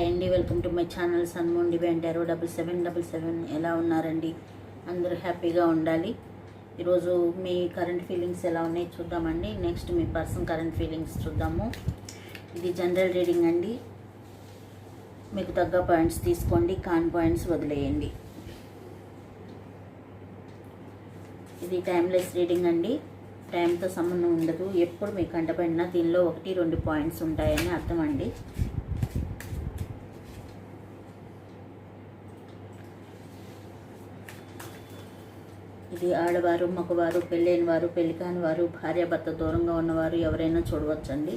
Hi అండి. Welcome to my channel సన్మోన్ డివై అంటారు డబల్ సెవెన్ డబల్ సెవెన్. ఎలా ఉన్నారండి? అందరూ హ్యాపీగా ఉండాలి. ఈరోజు మీ కరెంట్ ఫీలింగ్స్ ఎలా ఉన్నాయి చూద్దామండి. నెక్స్ట్ మీ పర్సన్ కరెంట్ ఫీలింగ్స్ చూద్దాము. ఇది జనరల్ రీడింగ్ అండి. మీకు తగ్గ పాయింట్స్ తీసుకోండి. కాన్ పాయింట్స్ వదిలేయండి. ఇది టైమ్లెస్ రీడింగ్ అండి. టైంతో సంబంధం ఉండదు. ఎప్పుడు మీకు కంటపడినా దీనిలో ఒకటి రెండు పాయింట్స్ ఉంటాయని అర్థం అండి. ఇది ఆడవారు మగవారు పెళ్ళైన వారు పెళ్ళి కాని వారు భార్యాభర్త దూరంగా ఉన్నవారు ఎవరైనా చూడవచ్చండి.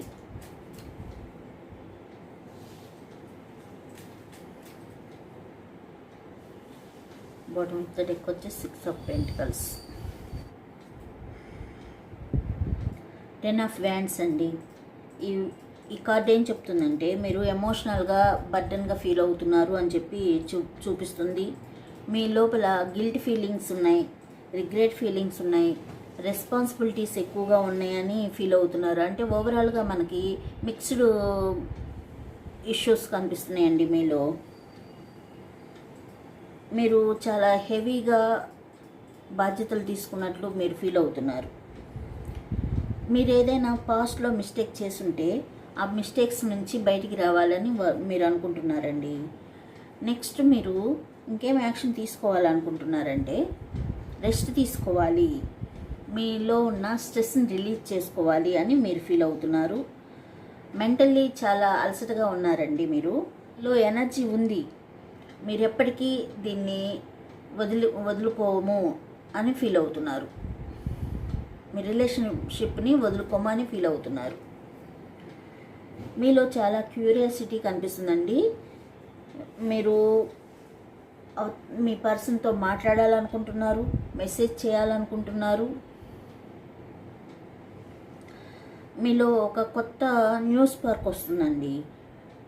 బాటమ్ ఆఫ్ ద డెక్ వచ్చి six of pentacles ten of wands అండి. ఈ ఈ కార్డ్ ఏం చెప్తుందంటే మీరు ఎమోషనల్గా బర్డన్గా ఫీల్ అవుతున్నారు అని చెప్పి చూ చూపిస్తుంది. మీ లోపల గిల్ట్ ఫీలింగ్స్ ఉన్నాయి. రిగ్రెట్ ఫీలింగ్స్ ఉన్నాయి. రెస్పాన్సిబిలిటీస్ ఎక్కువగా ఉన్నాయని ఫీల్ అవుతున్నారు. అంటే ఓవరాల్గా మనకి మిక్స్డ్ ఇష్యూస్ కనిపిస్తున్నాయండి మీలో మీరు చాలా హెవీగా బాధ్యతలు తీసుకున్నట్లు మీరు ఫీల్ అవుతున్నారు. మీరు ఏదైనా పాస్ట్లో మిస్టేక్ చేసుంటే ఆ మిస్టేక్స్ నుంచి బయటికి రావాలని వ- మీరు అనుకుంటున్నారండి. నెక్స్ట్ మీరు ఇంకేం యాక్షన్ తీసుకోవాలనుకుంటున్నారంటే రెస్ట్ తీసుకోవాలి. మీలో ఉన్న స్ట్రెస్ని రిలీజ్ చేసుకోవాలి అని మీరు ఫీల్ అవుతున్నారు. మెంటల్లీ చాలా అలసటగా ఉన్నారండి మీరు. లో ఎనర్జీ ఉంది. మీరు ఎప్పటికీ దీన్ని వదిలి వదులుకోము అని ఫీల్ అవుతున్నారు. మీ రిలేషన్షిప్ని వదులుకోమని ఫీల్ అవుతున్నారు. మీలో చాలా క్యూరియాసిటీ కనిపిస్తుందండి. మీరు మీ పర్సన్తో మాట్లాడాలనుకుంటున్నారు మెసేజ్ చేయాలనుకుంటున్నారు. మీలో ఒక కొత్త న్యూస్ పార్క్ వస్తుందండి.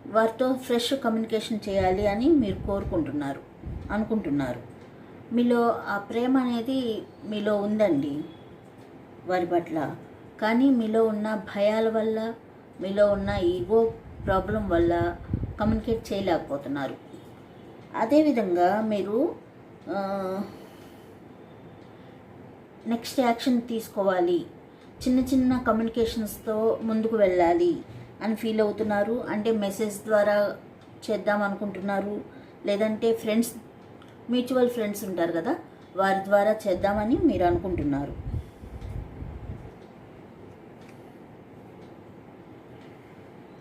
వారితో ఫ్రెష్ కమ్యూనికేషన్ చేయాలి అని మీరు కోరుకుంటున్నారు అనుకుంటున్నారు. మీలో ఆ ప్రేమ అనేది మీలో ఉందండి వారి పట్ల. కానీ మీలో ఉన్న భయాల వల్ల మీలో ఉన్న ఈగో ప్రాబ్లం వల్ల కమ్యూనికేట్ చేయలేకపోతున్నారు. అదేవిధంగా మీరు నెక్స్ట్ యాక్షన్ తీసుకోవాలి. చిన్న చిన్న కమ్యూనికేషన్స్తో ముందుకు వెళ్ళాలి అని ఫీల్ అవుతున్నారు. అంటే మెసేజ్ ద్వారా చేద్దాం అనుకుంటున్నారు. లేదంటే ఫ్రెండ్స్ మ్యూచువల్ ఫ్రెండ్స్ ఉంటారు కదా వారి ద్వారా చేద్దామని మీరు అనుకుంటున్నారు.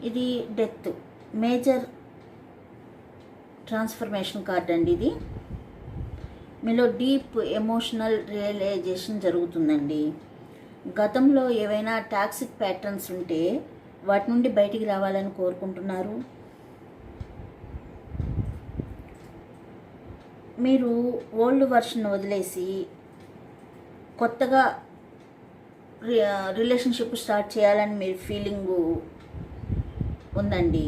ఇది డెత్ మేజర్ ట్రాన్స్ఫర్మేషన్ కార్డ్ అండి ఇది. మీలో డీప్ ఎమోషనల్ రియలైజేషన్ జరుగుతుందండి. గతంలో ఏవైనా టాక్సిక్ ప్యాటర్న్స్ ఉంటే వాటి నుండి బయటికి రావాలని కోరుకుంటున్నారు. మీరు ఓల్డ్ వర్షన్ వదిలేసి కొత్తగా రిలేషన్షిప్ స్టార్ట్ చేయాలని మీరు ఫీలింగు ఉందండి.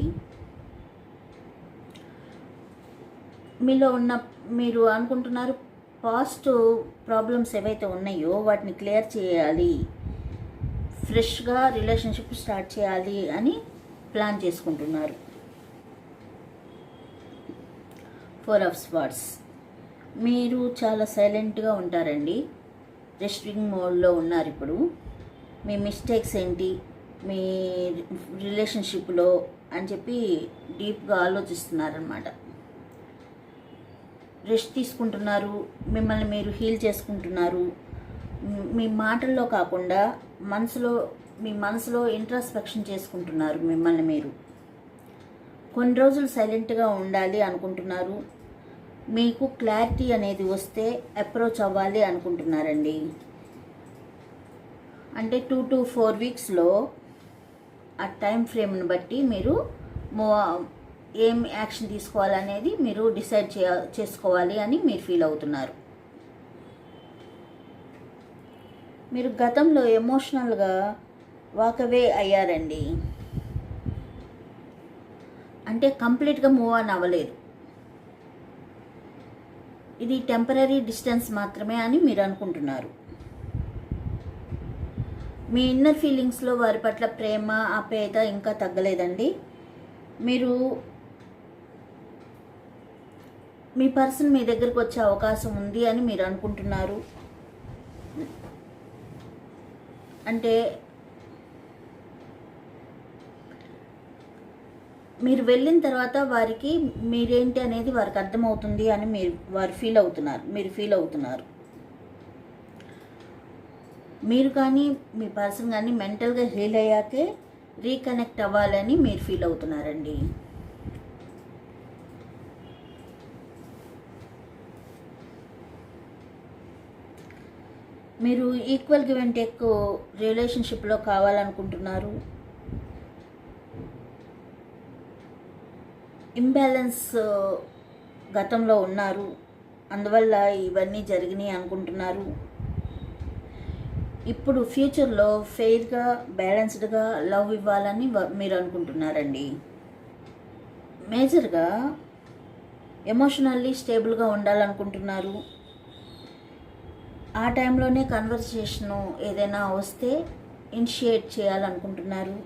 మీలో ఉన్న మీరు అనుకుంటున్నారు పాస్ట్ ప్రాబ్లమ్స్ ఏవైతే ఉన్నాయో వాటిని క్లియర్ చేయాలి. ఫ్రెష్గా రిలేషన్షిప్ స్టార్ట్ చేయాలి అని ప్లాన్ చేసుకుంటున్నారు. ఫోర్ ఆఫ్ స్పాట్స్ మీరు చాలా సైలెంట్గా ఉంటారండి. రెస్ట్రింగ్ మోడ్లో ఉన్నారు ఇప్పుడు. మీ మిస్టేక్స్ ఏంటి? మీ రిలేషన్షిప్లో అని చెప్పి డీప్గా ఆలోచిస్తున్నారనమాట రెస్ట్ తీసుకుంటున్నారు మిమ్మల్ని మీరు హీల్ చేసుకుంటున్నారు. మీ మాటల్లో కాకుండా మనసులో మీ మనసులో ఇంట్రాస్పెక్షన్ చేసుకుంటున్నారు మిమ్మల్ని మీరు. కొన్ని రోజులు సైలెంట్గా ఉండాలి అనుకుంటున్నారు. మీకు క్లారిటీ అనేది వస్తే అప్రోచ్ అవ్వాలి అనుకుంటున్నారండి. అంటే టూ టు ఫోర్ వీక్స్లో ఆ టైం ఫ్రేమ్ని బట్టి మీరు మో ఏం యాక్షన్ తీసుకోవాలనేది మీరు డిసైడ్ చేయ చేసుకోవాలి అని మీరు ఫీల్ అవుతున్నారు. మీరు గతంలో ఎమోషనల్గా వాకవే అయ్యారండి. అంటే కంప్లీట్గా మూవ్ ఆన్ అవ్వలేదు. ఇది టెంపరీ డిస్టెన్స్ మాత్రమే అని మీరు అనుకుంటున్నారు. మీ ఇన్నర్ ఫీలింగ్స్లో వారి పట్ల ప్రేమ ఆప్యాయత ఇంకా తగ్గలేదండి. మీరు మీ పర్సన్ మీ దగ్గరకు వచ్చే అవకాశం ఉంది అని మీరు అనుకుంటున్నారు? అంటే మీరు వెళ్ళిన తర్వాత వారికి మీరేంటి అనేది వారికి అర్థమవుతుంది అని మీరు వారు ఫీల్ అవుతున్నారు మీరు ఫీల్ అవుతున్నారు. మీరు కానీ మీ పర్సన్ కానీ మెంటల్గా హీల్ అయ్యాకే రీకనెక్ట్ అవ్వాలని మీరు ఫీల్ అవుతున్నారండి. మీరు ఈక్వల్ గివ్ అండ్ టేక్ రిలేషన్షిప్లో కావాలనుకుంటున్నారు. ఇంబ్యాలెన్స్ uh, గతంలో ఉన్నారు. అందువల్ల ఇవన్నీ జరిగినాయి అనుకుంటున్నారు. ఇప్పుడు ఫ్యూచర్లో ఫెయిర్గా బ్యాలెన్స్డ్గా లవ్ ఇవ్వాలని మీరు అనుకుంటున్నారండి. మేజర్గా ఎమోషనల్లీ స్టేబుల్గా ఉండాలనుకుంటున్నారు. ఆ టైంలోనే కన్వర్సేషన్ ఏదైనా వస్తే ఇనిషియేట్ చేయాలనుకుంటున్నారు.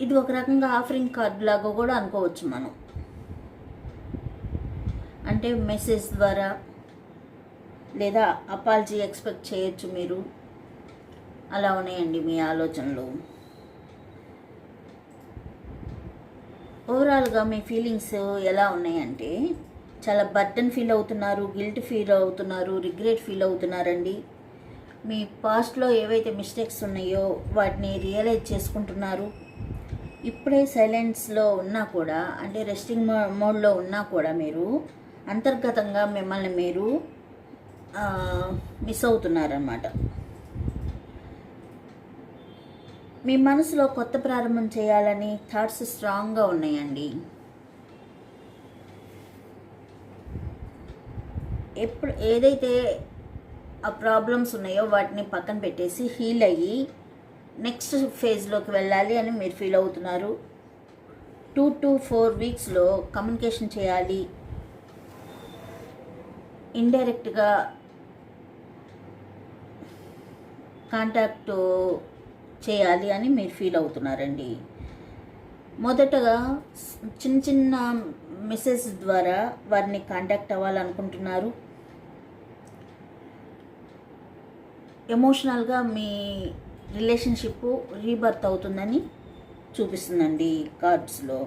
ఇది ఒక రకంగా ఆఫరింగ్ కార్డ్ లాగా కూడా అనుకోవచ్చు మనం. అంటే మెసేజ్ ద్వారా లేదా అపాలజీ ఎక్స్పెక్ట్ చేయొచ్చు మీరు. అలా ఉన్నాయండి మీ ఆలోచనలు. ఓవరాల్గా మీ ఫీలింగ్స్ ఎలా ఉన్నాయంటే చాలా బర్డన్ ఫీల్ అవుతున్నారు గిల్ట్ ఫీల్ అవుతున్నారు రిగ్రెట్ ఫీల్ అవుతున్నారండి. మీ పాస్ట్లో ఏవైతే మిస్టేక్స్ ఉన్నాయో వాటిని రియలైజ్ చేసుకుంటున్నారు. ఇప్పుడే సైలెన్స్లో ఉన్నా కూడా అంటే రెస్టింగ్ మో మోడ్లో ఉన్నా కూడా మీరు అంతర్గతంగా మిమ్మల్ని మీరు మిస్ అవుతున్నారన్నమాట. మీ మనసులో కొత్త ప్రారంభం చేయాలని థాట్స్ స్ట్రాంగ్గా ఉన్నాయండి. ఎప్పుడు ఏదైతే ఆ ప్రాబ్లమ్స్ ఉన్నాయో వాటిని పక్కన పెట్టేసి హీల్ అయ్యి నెక్స్ట్ ఫేజ్లోకి వెళ్ళాలి అని మీరు ఫీల్ అవుతున్నారు. టూ టు ఫోర్ వీక్స్లో కమ్యూనికేషన్ చేయాలి. ఇండైరెక్ట్గా కాంటాక్ట్ చేయాలి అని మీరు ఫీల్ అవుతున్నారండి. మొదటగా చిన్న చిన్న మెసేజ్ ద్వారా వారిని కాంటాక్ట్ అవ్వాలనుకుంటున్నారు. ఎమోషనల్గా మీ రిలేషన్షిప్ రీబర్త్ అవుతుందని చూపిస్తుందండి కార్డ్స్లో.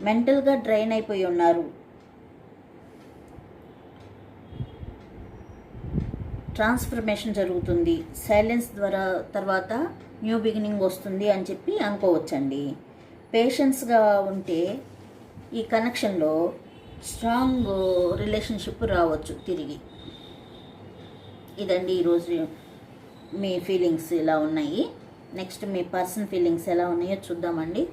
మెంటల్గా డ్రైన్ అయిపోయి ఉన్నారు. ట్రాన్స్ఫర్మేషన్ జరుగుతుంది. సైలెన్స్ ద్వారా తర్వాత న్యూ బిగినింగ్ వస్తుంది అని చెప్పి అనుకోవచ్చండి. పేషెన్స్గా ఉంటే ఈ కనెక్షన్లో స్ట్రాంగ్ రిలేషన్షిప్ రావచ్చు తిరిగి. ఇదండి ఈరోజు మీ ఫీలింగ్స్ ఇలా ఉన్నాయి? నెక్స్ట్ మీ పర్సన్ ఫీలింగ్స్ ఎలా ఉన్నాయో చూద్దామండి.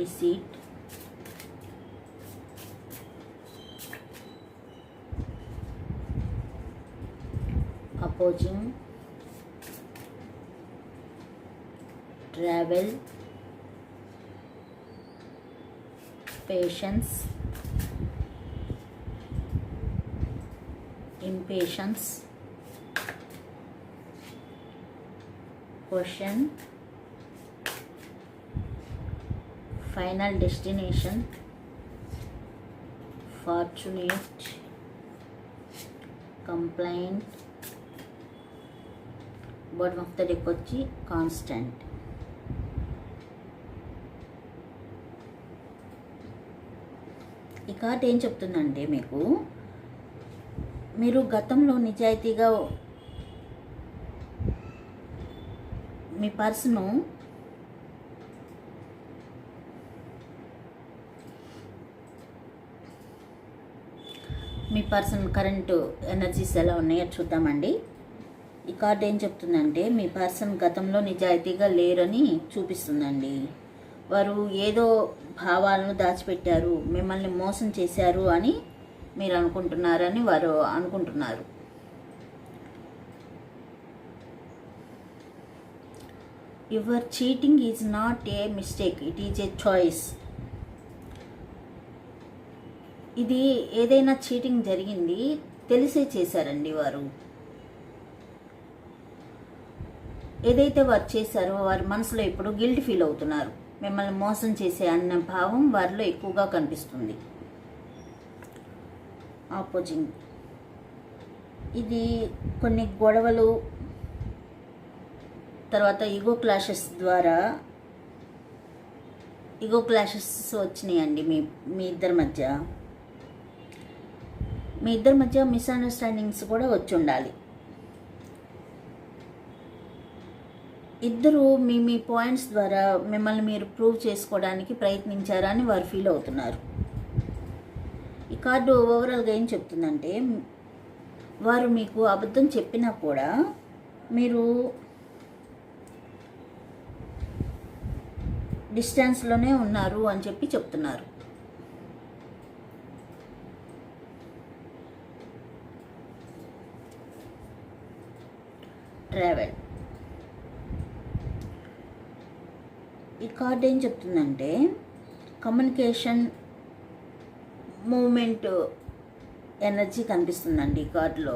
deceit opposing travel patience impatience question final destination fortunate complaint bottom of the deck వచ్చి కాన్స్టెంట్ ఈ కార్డ్ ఏం చెప్తుందంటే మీకు మీరు గతంలో నిజాయితీగా మీ పర్సను మీ పర్సన్ కరెంటు ఎనర్జీస్ ఎలా ఉన్నాయో చూద్దామండి. ఈ కార్డు ఏం చెప్తుందంటే మీ పర్సన్ గతంలో నిజాయితీగా లేరని చూపిస్తుందండి. వారు ఏదో భావాలను దాచిపెట్టారు మిమ్మల్ని మోసం చేశారు అని మీరు అనుకుంటున్నారని వారు అనుకుంటున్నారు. Your cheating is not a mistake it is a choice ఇది ఏదైనా చీటింగ్ జరిగింది తెలిసే చేశారండి వారు. ఏదైతే వారు చేశారో వారి మనసులో ఇప్పుడు గిల్ట్ ఫీల్ అవుతున్నారు. మిమ్మల్ని మోసం చేసే అన్న భావం వారిలో ఎక్కువగా కనిపిస్తుంది. ఆపోజింగ్ ఇది కొన్ని గొడవలు తర్వాత ఈగో క్లాషెస్ ద్వారా ఈగో క్లాషెస్ వచ్చినాయండి మీ మీ ఇద్దరి మధ్య. మీ ఇద్దరి మధ్య మిస్అండర్స్టాండింగ్స్ కూడా వచ్చి ఉండాలి. ఇద్దరు మీ మీ పాయింట్స్ ద్వారా మిమ్మల్ని మీరు ప్రూవ్ చేసుకోవడానికి ప్రయత్నించారని వారు ఫీల్ అవుతున్నారు. ఈ కార్డు ఓవరాల్గా ఏం చెప్తుందంటే వారు మీకు అబద్ధం చెప్పినా కూడా మీరు డిస్టెన్స్లోనే ఉన్నారు అని చెప్పి చెప్తున్నారు. ట్రావెల్. ఈ కార్డ్ ఏం చెప్తుందంటే కమ్యూనికేషన్ మూమెంట్ ఎనర్జీ కనిపిస్తుందండి ఈ కార్డులో.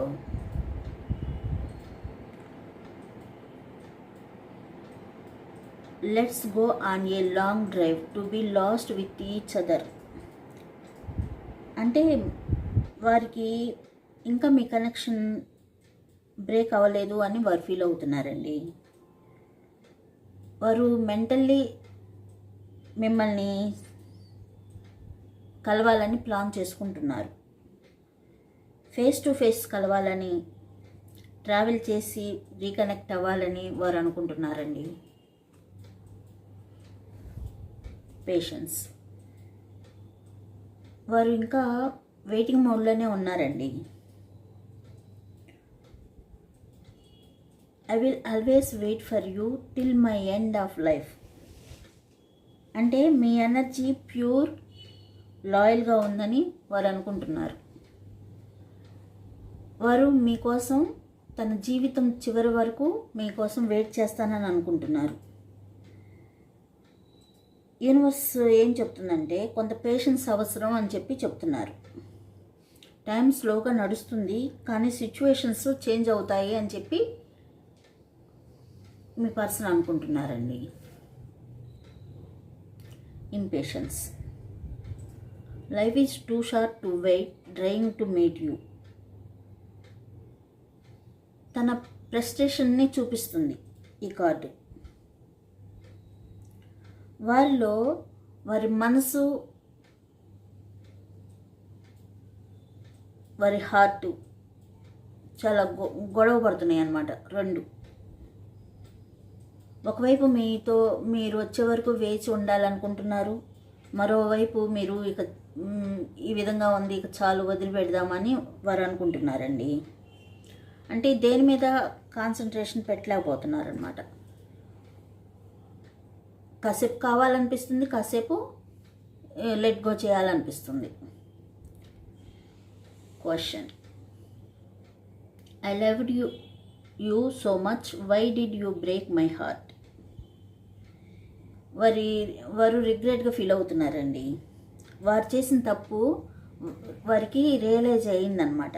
Let's go on a long drive to be lost with each other అంటే వారికి ఇంకా మీ కనెక్షన్ బ్రేక్ అవ్వలేదు అని వారు ఫీల్ అవుతున్నారండి. వారు మెంటల్లీ మిమ్మల్ని కలవాలని ప్లాన్ చేసుకుంటున్నారు. ఫేస్ టు ఫేస్ కలవాలని ట్రావెల్ చేసి రీకనెక్ట్ అవ్వాలని వారు అనుకుంటున్నారండి. పేషెన్స్. వారు ఇంకా వెయిటింగ్ మోడ్లోనే ఉన్నారండి. I will always wait for you till my end of life అంటే మీ ఎనర్జీ ప్యూర్ లాయల్గా ఉందని వారు అనుకుంటున్నారు. వారు మీకోసం తన జీవితం చివరి వరకు మీకోసం వెయిట్ చేస్తానని అనుకుంటున్నారు. యూనివర్స్ ఏం చెప్తుందంటే కొంత పేషెన్స్ అవసరం అని చెప్పి చెప్తున్నారు. టైం స్లోగా నడుస్తుంది కానీ సిచ్యువేషన్స్ చేంజ్ అవుతాయి అని చెప్పి మీ పర్సన్ అనుకుంటున్నారండి. Impatience life is too short to wait trying to meet you తన ప్రెస్టేషన్ని చూపిస్తుంది ఈ కార్డు. వారిలో వారి మనసు వారి హార్ట్ చాలా గొ గొడవ పడుతున్నాయి అన్నమాట రెండు. ఒకవైపు మీతో మీరు వచ్చే వరకు వేచి ఉండాలనుకుంటున్నారు మరోవైపు మీరు ఇక ఈ విధంగా ఉంది ఇక చాలు వదిలిపెడదామని వారు అనుకుంటున్నారండి అంటే దేని మీద కాన్సన్ట్రేషన్ పెట్టలేకపోతున్నారనమాట కాసేపు కావాలనిపిస్తుంది కాసేపు లెట్ గో చేయాలనిపిస్తుంది. Question I loved you you so much why did you break my heart వారి వారు రిగ్రెట్గా ఫీల్ అవుతున్నారండి. వారు చేసిన తప్పు వారికి రియలైజ్ అయిందనమాట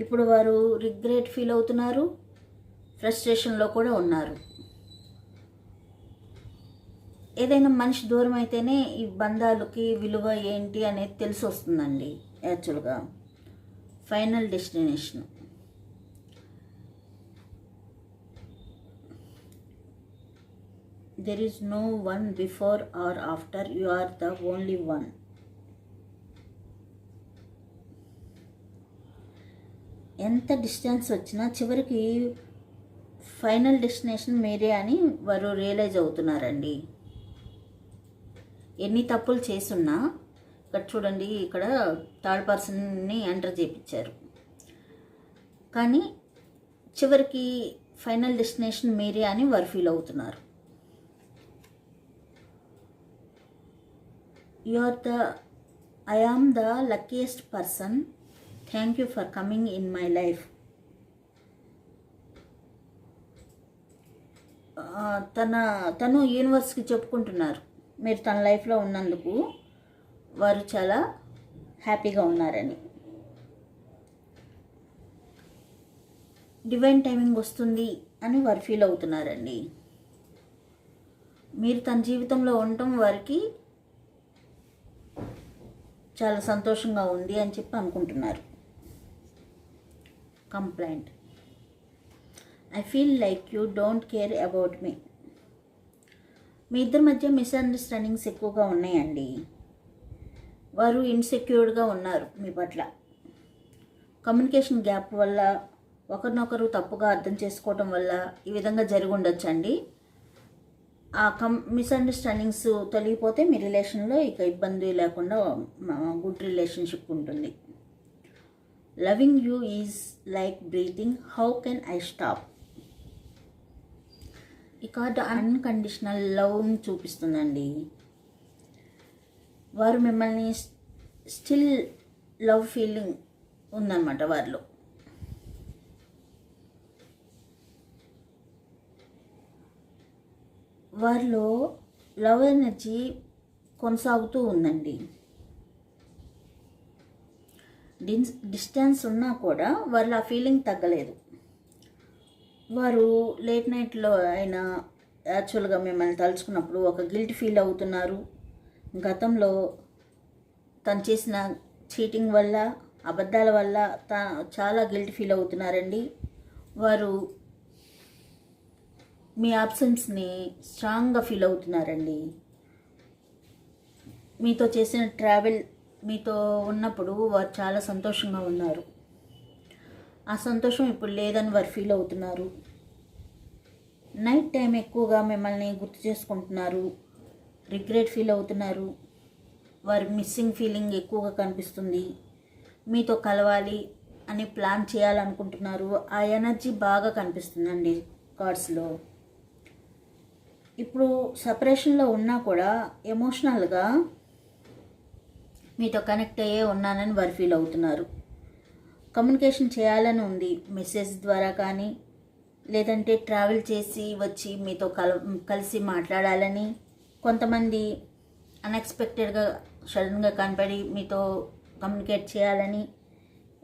ఇప్పుడు వారు రిగ్రెట్ ఫీల్ అవుతున్నారు ఫ్రస్ట్రేషన్లో కూడా ఉన్నారు. ఏదైనా మనిషి దూరం అయితేనే ఈ బంధాలకి విలువ ఏంటి అనేది తెలిసి వస్తుందండి యాక్చువల్గా. Final destination. There is no one before or after you are the only one ఎంత డిస్టెన్స్ వచ్చినా చివరికి ఫైనల్ డెస్టినేషన్ మీరే అని వారు రియలైజ్ అవుతున్నారండి. ఎన్ని తప్పులు చేసున్నా ఇక్కడ చూడండి ఇక్కడ థర్డ్ పర్సన్ని ఎంటర్ చేయించారు కానీ చివరికి ఫైనల్ డెస్టినేషన్ మీరే అని వారు ఫీల్ అవుతున్నారు. You are the I am the luckiest person thank you for coming in my life తన తను యూనివర్స్కి చెప్పుకుంటున్నారు. మీరు తన లైఫ్లో ఉన్నందుకు వారు చాలా హ్యాపీగా ఉన్నారని. డివైన్ టైమింగ్ వస్తుంది అని వారు ఫీల్ అవుతున్నారండి. మీరు తన జీవితంలో ఉండటం వారికి చాలా సంతోషంగా ఉంది అని చెప్పి అనుకుంటున్నారు. Complaint I feel like you don't care about మీ మీ ఇద్దరి మధ్య మిస్అండర్స్టాండింగ్స్ ఎక్కువగా ఉన్నాయండి. వారు ఇన్సెక్యూర్డ్గా ఉన్నారు మీ పట్ల. కమ్యూనికేషన్ గ్యాప్ వల్ల ఒకరినొకరు తప్పుగా అర్థం చేసుకోవటం వల్ల ఈ విధంగా జరిగి ఉండొచ్చండి. ఆ కం మిస్అండర్స్టాండింగ్స్ తొలగిపోతే మీ రిలేషన్లో ఇక ఇబ్బంది లేకుండా గుడ్ రిలేషన్షిప్ ఉంటుంది. Loving you is like breathing how can I stop ఈ కార్డు అన్కండిషనల్ లవ్ని చూపిస్తుందండి. వారు మిమ్మల్ని స్టిల్ లవ్ ఫీలింగ్ ఉందన్నమాట వారిలో. వారిలో లవ్ ఎనర్జీ కొనసాగుతూ ఉందండి. డిన్స్ డిస్టెన్స్ ఉన్నా కూడా వాళ్ళు ఆ ఫీలింగ్ తగ్గలేదు. వారు లేట్ నైట్లో అయినా యాక్చువల్గా మిమ్మల్ని తలుచుకున్నప్పుడు ఒక గిల్ట్ ఫీల్ అవుతున్నారు. గతంలో తను చేసిన చీటింగ్ వల్ల అబద్ధాల వల్ల తా చాలా గిల్ట్ ఫీల్ అవుతున్నారండి. వారు మీ ఆబ్సెన్స్ని స్ట్రాంగ్గా ఫీల్ అవుతున్నారండి. మీతో చేసిన ట్రావెల్ మీతో ఉన్నప్పుడు వారు చాలా సంతోషంగా ఉన్నారు. ఆ సంతోషం ఇప్పుడు లేదని వారు ఫీల్ అవుతున్నారు. నైట్ టైం ఎక్కువగా మిమ్మల్ని గుర్తు చేసుకుంటున్నారు. రిగ్రెట్ ఫీల్ అవుతున్నారు. వారి మిస్సింగ్ ఫీలింగ్ ఎక్కువగా కనిపిస్తుంది. మీతో కలవాలి అని ప్లాన్ చేయాలనుకుంటున్నారు. ఆ ఎనర్జీ బాగా కనిపిస్తుందండి కార్డ్స్లో ఇప్పుడు సపరేషన్లో ఉన్నా కూడా ఎమోషనల్గా మీతో కనెక్ట్ అయ్యే ఉన్నానని వారు ఫీల్ అవుతున్నారు. కమ్యూనికేషన్ చేయాలని ఉంది. మెసేజ్ ద్వారా కానీ లేదంటే ట్రావెల్ చేసి వచ్చి మీతో కల కలిసి మాట్లాడాలని కొంతమంది అన్ఎక్స్పెక్టెడ్గా సడన్గా కనపడి మీతో కమ్యూనికేట్ చేయాలని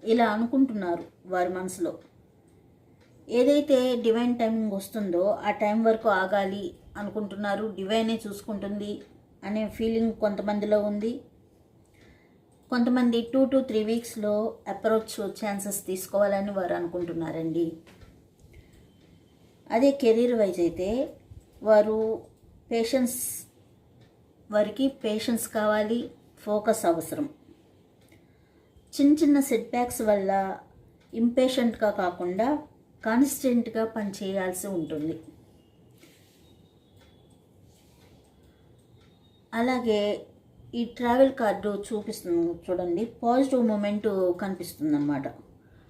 ఇలా అనుకుంటున్నారు వారి మనసులో. ఏదైతే డివైన్ టైమింగ్ వస్తుందో ఆ టైం వరకు ఆగాలి అనుకుంటున్నారు డివైనే చూసుకుంటుంది అనే ఫీలింగ్ కొంతమందిలో ఉంది. కొంతమంది టూ టు త్రీ వీక్స్లో అప్రోచ్ ఛాన్సెస్ తీసుకోవాలని వారు అనుకుంటున్నారండి. అదే కెరీర్ వైజ్ అయితే వారు పేషెన్స్ వారికి పేషెన్స్ కావాలి ఫోకస్ అవసరం. చిన్న చిన్న సెట్ బ్యాక్స్ వల్ల ఇంపేషెంట్గా కాకుండా కాన్స్టెంట్గా పనిచేయాల్సి ఉంటుంది. అలాగే ఈ ట్రావెల్ కార్డు చూపిస్తుంది చూడండి. పాజిటివ్ మూమెంట్ కనిపిస్తుంది అన్నమాట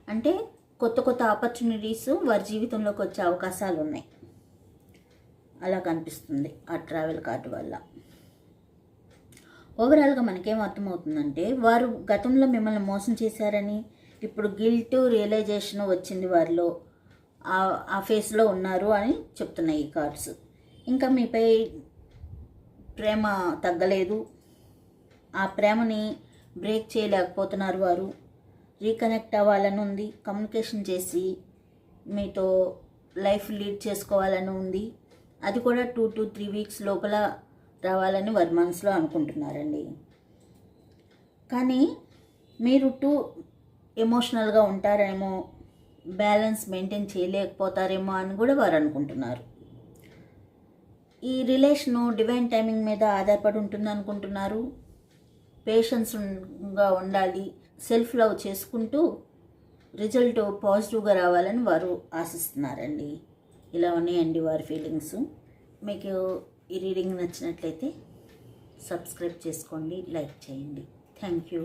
అంటే కొత్త కొత్త ఆపర్చునిటీస్ వారి జీవితంలోకి వచ్చే అవకాశాలు ఉన్నాయి. అలా కనిపిస్తుంది ఆ ట్రావెల్ కార్డు వల్ల. ఓవరాల్గా మనకేం అర్థమవుతుందంటే వారు గతంలో మిమ్మల్ని మోసం చేశారని ఇప్పుడు గిల్ట్ రియలైజేషన్ వచ్చింది వారిలో ఆ- ఆ ఫేస్లో ఉన్నారు అని చెప్తున్నాయి ఈ కార్డ్స్ ఇంకా మీపై ప్రేమ తగ్గలేదు. ఆ ప్రేమని బ్రేక్ చేయలేకపోతున్నారు వారు. రీకనెక్ట్ అవ్వాలని ఉంది కమ్యూనికేషన్ చేసి మీతో లైఫ్ లీడ్ చేసుకోవాలని ఉంది అది కూడా టూ టు త్రీ వీక్స్ లోపల రావాలని వారి మనసులో అనుకుంటున్నారండి. కానీ మీరు టూ ఎమోషనల్గా ఉంటారేమో బ్యాలెన్స్ మెయింటైన్ చేయలేకపోతారేమో అని కూడా వారు అనుకుంటున్నారు. ఈ రిలేషను డివైన్ టైమింగ్ మీద ఆధారపడి ఉంటుంది అనుకుంటున్నారు. పేషెన్స్గా ఉండాలి సెల్ఫ్ లవ్ చేసుకుంటూ రిజల్ట్ పాజిటివ్గా రావాలని వారు ఆశిస్తున్నారండి. ఇలా ఉన్నాయండి వారి ఫీలింగ్స్. మీకు ఈ రీడింగ్ నచ్చినట్లయితే సబ్స్క్రైబ్ చేసుకోండి లైక్ చేయండి. Thank you.